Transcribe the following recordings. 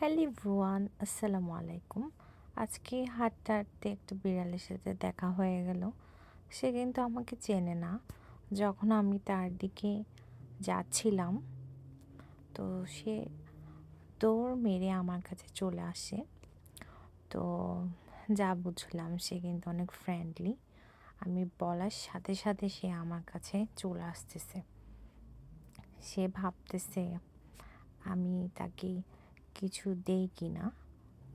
Hello ভুয়ান আসসালামু আলাইকুম। আজকে হাঁটতে হাঁটতে একটু বিড়ালের সাথে দেখা হয়ে গেল। সে কিন্তু আমাকে চেনে না। যখন আমি তার দিকে যাচ্ছিলাম, তো সে দৌড় মেরে আমার কাছে চলে আসে। তো যা বুঝলাম, সে কিন্তু অনেক ফ্রেন্ডলি আমি বলার সাথে সাথে সে আমার কাছে চলে আসতেছে। সে ভাবতেছে, আমি তাকে কিছু দেই কি না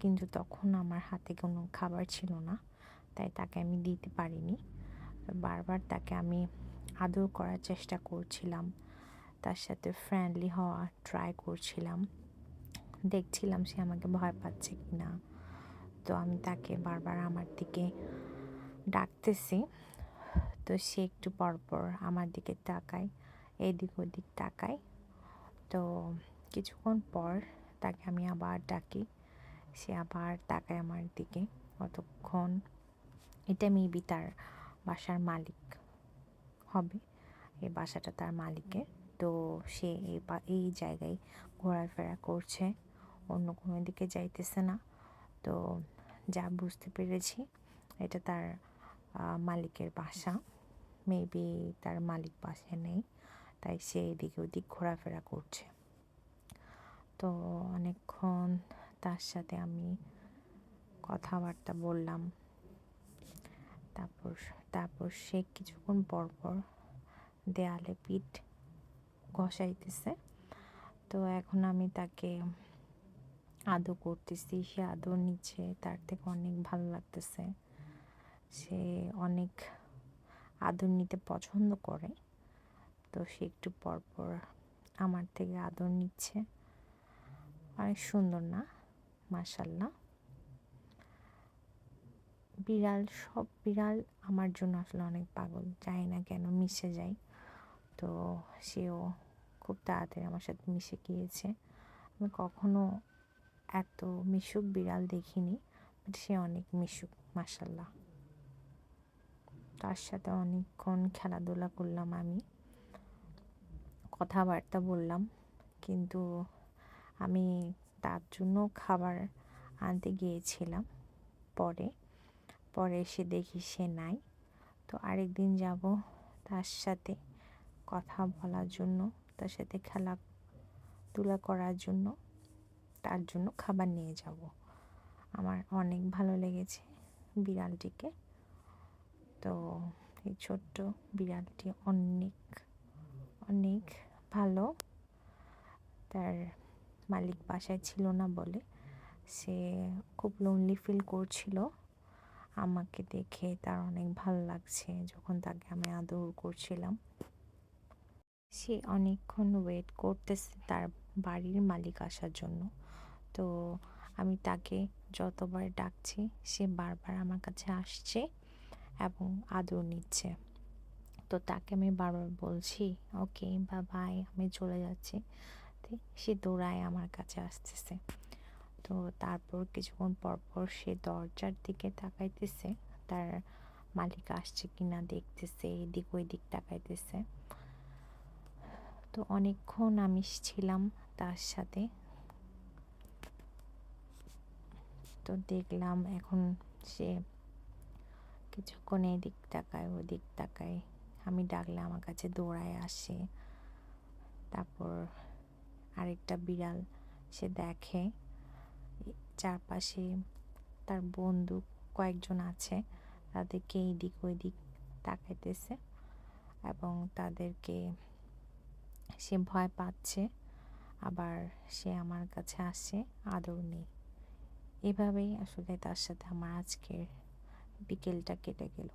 কিন্তু তখন আমার হাতে কোনো খাবার ছিল না, তাই তাকে আমি দিতে পারিনি। বারবার তাকে আমি আদর করার চেষ্টা করছিলাম, তার সাথে ফ্রেন্ডলি হওয়া ট্রাই করছিলাম। দেখছিলাম সে আমাকে ভয় পাচ্ছে কি না তো আমি তাকে বারবার আমার দিকে ডাকতেছি, তো সে একটু পরপর আমার দিকে তাকায়, এদিক ওদিক তাকায়। তো কিছুক্ষণ পর তাকে আমি আবার ডাকি। সে আবার তাকায় আমার দিকে কতক্ষণ এটা মেবি তার বাসার মালিক হবে। এই বাসাটা তার মালিকের। তো সে এই এই জায়গায় ঘোরাফেরা করছে। অন্য কোনো দিকে যাইতেছে না। তো যা বুঝতে পেরেছি, এটা তার মালিকের বাসা। মেবি তার মালিক বাসায় নেই। তাই সে এদিকে ওদিক ঘোরাফেরা করছে। তো অনেকক্ষণ তার সাথে আমি কথাবার্তা বললাম। তারপর তারপর সে কিছুক্ষণ পর পর দেয়ালে পিঠ ঘষাইতেছে। তো এখন আমি তাকে আদর করতেছি। সে আদর নিচ্ছে, তার থেকে অনেক ভালো লাগতেছে। সে অনেক আদর নিতে পছন্দ করে। তো সে একটু পরপর আমার থেকে আদর নিচ্ছে। অনেক সুন্দর না মাসাল্লাহ বিড়াল, সব বিড়াল আমার জন্য আসলে অনেক পাগল যাই না কেন, মিশে যাই তো সেও খুব তাড়াতাড়ি আমার সাথে মিশে গিয়েছে। আমি কখনো এত মিশুক বিড়াল দেখিনি বাট সে অনেক মিশুক মাসাল্লাহ তার সাথে অনেকক্ষণ খেলাধুলা করলাম আমি, কথাবার্তা বললাম, কিন্তু আমি তার জন্য খাবার আনতে গিয়েছিলাম পরে। পরে এসে দেখি সে নাই। তো আরেকদিন যাব তার সাথে কথা বলার জন্য, তার সাথে খেলাধুলা করার জন্য, তার জন্য খাবার নিয়ে যাব। আমার অনেক ভালো লেগেছে বিড়ালটিকে। তো এই ছোট্ট বিড়ালটি অনেক অনেক ভালো। তার মালিক বাসায় ছিল না বলে সে খুব লোনলি ফিল করছিল। আমাকে দেখে তার অনেক ভালো লাগছে যখন তাকে আমি আদর করছিলাম। সে অনেকক্ষণ ওয়েট করতেছে তার বাড়ির মালিক আসার জন্য। তো আমি তাকে যতবার ডাকছি, সে বারবার আমার কাছে আসছে এবং আদর নিচ্ছে। তো তাকে আমি বারবার বলছি ওকে বা বাই আমি চলে যাচ্ছি। সে দৌড়ায় আমার কাছে আসতেছে। তো তারপর কিছুক্ষণ পরপর সে দরজার দিকে তাকাইতেছে। তার মালিক আসছে কিনা দেখতেছে, এদিক ওই দিক তাকাইতেছে। তো অনেকক্ষণ আমি ছিলাম তার সাথে। তো দেখলাম এখন সে কিছুক্ষণ এদিক তাকায়, ওদিক তাকায়। আমি ডাকলে আমার কাছে দৌড়ায় আসে। তারপর আরেকটা বিড়াল সে দেখে। চারপাশে তার বন্ধু কয়েকজন আছে, তাদেরকে এইদিক ওইদিক তাকাইতেছে এবং তাদেরকে সে ভয় পাচ্ছে, আবার সে আমার কাছে আসে, আদর নেই। এভাবেই আসলে তার সাথে আমার আজকের বিকেলটা কেটে গেল।